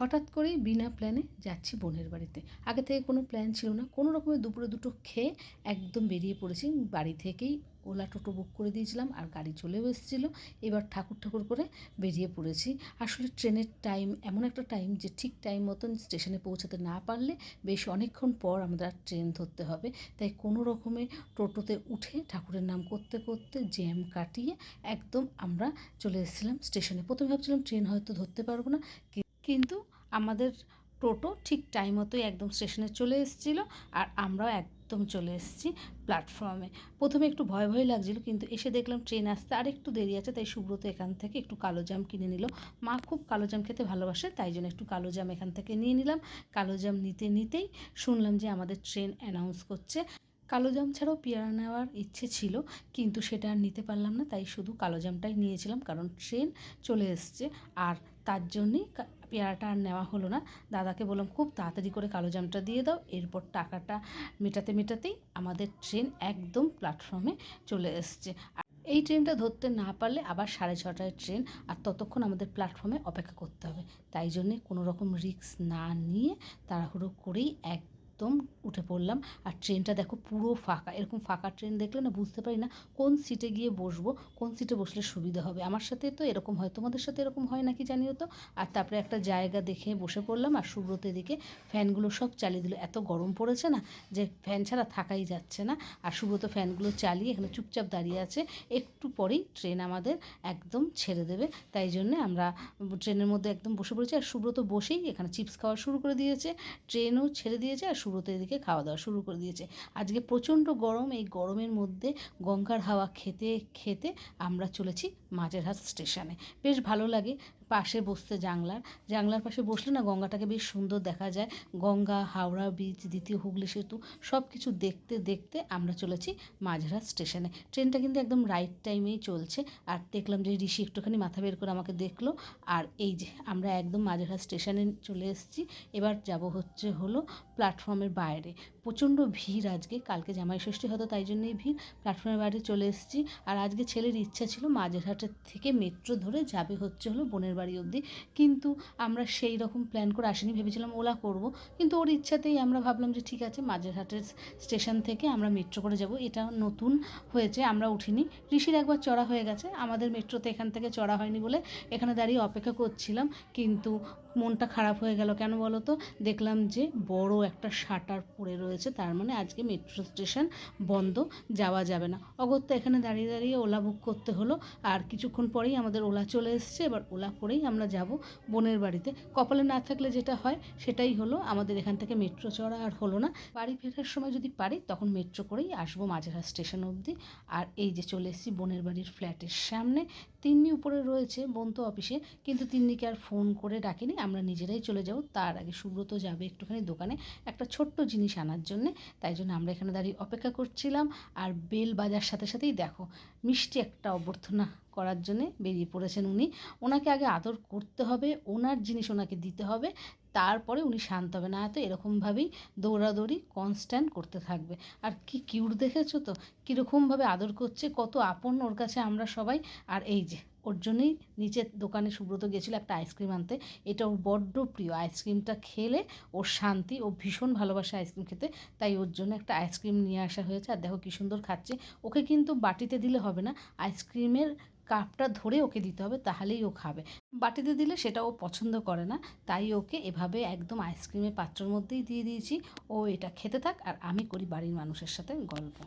হঠাৎ করেই বিনা প্ল্যানে যাচ্ছি বোনের বাড়িতে। আগে থেকে কোনো প্ল্যান ছিল না। কোনো রকমের দুপুরে দুটো খেয়ে একদম বেরিয়ে পড়েছি। বাড়ি থেকেই ওলা টোটো বুক করে দিয়েছিলাম আর গাড়ি চলেও এসেছিল। এবার ঠাকুর ঠাকুর করে বেরিয়ে পড়েছি। আসলে ট্রেনের টাইম এমন একটা টাইম যে ঠিক টাইম মতন স্টেশনে পৌঁছাতে না পারলে বেশ অনেকক্ষণ পর আমাদের আর ট্রেন ধরতে হবে। তাই কোনো রকমে টোটোতে উঠে ঠাকুরের নাম করতে করতে জ্যাম কাটিয়ে একদম আমরা চলে এসেছিলাম স্টেশনে প্রথমে ভাবছিলাম ট্রেন হয়তো ধরতে পারব না কিন্তু আমাদের টোটো ঠিক টাইম মতোই একদম স্টেশনে চলে এসেছিল আর আমরাও একদম চলে এসেছি প্ল্যাটফর্মে প্রথমে একটু ভয় ভয় লাগছিল, কিন্তু এসে দেখলাম ট্রেন আসতে আর একটু দেরি আছে, তাই সুব্রত এখান থেকে একটু কালো জাম কিনে নিল। মা খুব কালো জাম খেতে ভালোবাসে, তাই জন্য একটু কালো জাম এখান থেকে নিয়ে নিলাম। কালো জাম নিতে নিতেই শুনলাম যে আমাদের ট্রেন অ্যানাউন্স করছে। কালো জাম ছাড়াও পেয়ারা নেওয়ার ইচ্ছে ছিল, কিন্তু সেটা আর নিতে পারলাম না, তাই শুধু কালো জামটাই নিয়েছিলাম, কারণ ট্রেন চলে এসছে। আর তার জন্যই পেয়ারাটা আর নেওয়া হলো না। দাদাকে বললাম, খুব তাড়াতাড়ি করে কালো জামটা দিয়ে দাও। এরপর টাকাটা মেটাতে মেটাতেই আমাদের ট্রেন একদম প্ল্যাটফর্মে চলে এসছে। এই ট্রেনটা ধরতে না পারলে আবার সাড়ে ছটায় ট্রেন, আর ততক্ষণ আমাদের প্ল্যাটফর্মে অপেক্ষা করতে হবে। তাই জন্যে কোনো রকম রিস্ক না নিয়ে তাড়াহুড়ো করেই একদম উঠে পড়লাম। আর ট্রেনটা দেখো পুরো ফাঁকা। এরকম ফাঁকা ট্রেন দেখলে না বুঝতে পারি না কোন সিটে গিয়ে বসবো, কোন সিটে বসলে সুবিধা হবে। আমার সাথে তো এরকম হয়। তোমাদের সাথে এরকম হয় নাকি জানিও তো? আর তারপরে একটা জায়গা দেখে বসে পড়লাম আর সুব্রত এদিকে ফ্যানগুলো সব চালিয়ে দিল। এত গরম পড়েছে না যে ফ্যান ছাড়া থাকাই যাচ্ছে না। আর সুব্রত ফ্যানগুলো চালিয়ে এখানে চুপচাপ দাঁড়িয়ে আছে। একটু পরেই ট্রেন আমাদের একদম ছেড়ে দেবে। তাই জন্যে আমরা ট্রেনের মধ্যে একদম বসে পড়েছি। আর সুব্রত বসেই এখানে চিপস খাওয়া শুরু করে দিয়েছে। ট্রেনও ছেড়ে দিয়েছে। আর সুব্রত দিকে খাওয়া দাওয়া শুরু করে দিয়েছে। আজকে প্রচণ্ড গরম, এই গরমের মধ্যে গঙ্গার হাওয়া খেতে খেতে আমরা চলেছি মাঝেরহাট স্টেশনে। বেশ ভালো লাগে পাশে বসতে জাংলার জাংলার পাশে বসলে না গঙ্গাটাকে বেশ সুন্দর দেখা যায়। গঙ্গা, হাওড়া, ব্রিজ, দ্বিতীয় হুগলি সেতু সব কিছু দেখতে দেখতে আমরা চলেছি মাঝেরহাট স্টেশনে। ট্রেনটা কিন্তু একদম রাইট টাইমেই চলছে। আর দেখলাম যে ঋষি একটুখানি মাথা বের করে আমাকে দেখল। আর এই যে আমরা একদম মাঝেরহাট স্টেশনে চলে এসেছি। এবার যাব হচ্ছে হলো প্ল্যাটফর্মের বাইরে। প্রচণ্ড ভিড় আজকে। কালকে জামাই ষষ্ঠী হতো তাই জন্যই ভিড়। প্ল্যাটফর্মের বাইরে চলে এসেছি। আর আজকে ছেলের ইচ্ছা ছিল মাঝেরহাটের থেকে মেট্রো ধরে যাবে হচ্ছে হলো বোনের বাড়ি অবধি। কিন্তু আমরা সেই রকম প্ল্যান করে আসিনি, ভেবেছিলাম ওলা করব। কিন্তু ওর ইচ্ছাতেই আমরা ভাবলাম যে ঠিক আছে, মাঝেরহাটের স্টেশন থেকে আমরা মেট্রো করে যাব। এটা নতুন হয়েছে, আমরা উঠিনি। ঋষির একবার চড়া হয়ে গেছে। আমাদের মেট্রোতে এখান থেকে চড়া হয়নি বলে এখানে দাঁড়িয়ে অপেক্ষা করছিলাম। কিন্তু মনটা খারাপ হয়ে গেল। কেন বলো তো? দেখলাম যে বড় একটা শাটার পড়ে রয়েছে। তার মানে আজকে মেট্রো স্টেশন বন্ধ, যাওয়া যাবে না। অগত্যা এখানে দাঁড়িয়ে দাঁড়িয়ে ওলা বুক করতে হলো। আর কিছুক্ষণ পরেই আমাদের ওলা চলে এসছে। এবার ওলা করেই আমরা যাব বোনের বাড়িতে। কপালে না থাকলে যেটা হয়, সেটাই হলো আমাদের এখান থেকে মেট্রো চড়া আর হলো না। বাড়ি ফেরার সময় যদি পারি, তখন মেট্রো করেই আসব মাঝেরহাট স্টেশন অবধি। আর এই যে চলে এসেছি বোনের বাড়ির ফ্ল্যাটের সামনে। তিন্নি উপরে রয়েছে বন্ধু অফিসে, কিন্তু তিন্নিকে আর ফোন করে ডাকিনি, আমরা নিজেরাই চলে যাব। তার আগে সুব্রত যাবে একটুখানি দোকানে একটা ছোট্ট জিনিস আনার জন্যে, তাই জন্য আমরা এখানে দাঁড়িয়ে অপেক্ষা করছিলাম। আর বেল বাজার সাথে সাথেই দেখো, মিষ্টি একটা অভ্যর্থনা। করার জন্যে বেরিয়ে পড়েছেন উনি। ওনাকে আগে আদর করতে হবে, ওনার জিনিস ওনাকে দিতে হবে, তারপরে উনি শান্ত হবে না তো এরকমভাবেই দৌড়াদৌড়ি কনস্ট্যান্ট করতে থাকবে। আর কি কিউট দেখেছ তো? কীরকমভাবে আদর করছে, কত আপন ওর কাছে আমরা সবাই। আর এই যে, ওর জন্যই নিচের দোকানে সুব্রত গেছিল একটা আইসক্রিম আনতে। এটা ওর বড্ড প্রিয়। আইসক্রিমটা খেলে ওর শান্তি, ও ভীষণ ভালোবাসে আইসক্রিম খেতে। তাই ওর জন্য একটা আইসক্রিম নিয়ে আসা হয়েছে। আর দেখো কী সুন্দর খাচ্ছে। ওকে কিন্তু বাটিতে দিলে হবে না। আইসক্রিমের কাপটা ধরে ওকে দিতে হবে, তাহলেই ও খাবে। বাটিতে দিলে সেটা ও পছন্দ করে না, তাই ওকে এভাবে একদম আইসক্রিমের পাত্রর মধ্যেই দিয়ে দিয়েছি। ও এটা খেতে থাক, আর আমি করি বাড়ির মানুষের সাথে গল্প।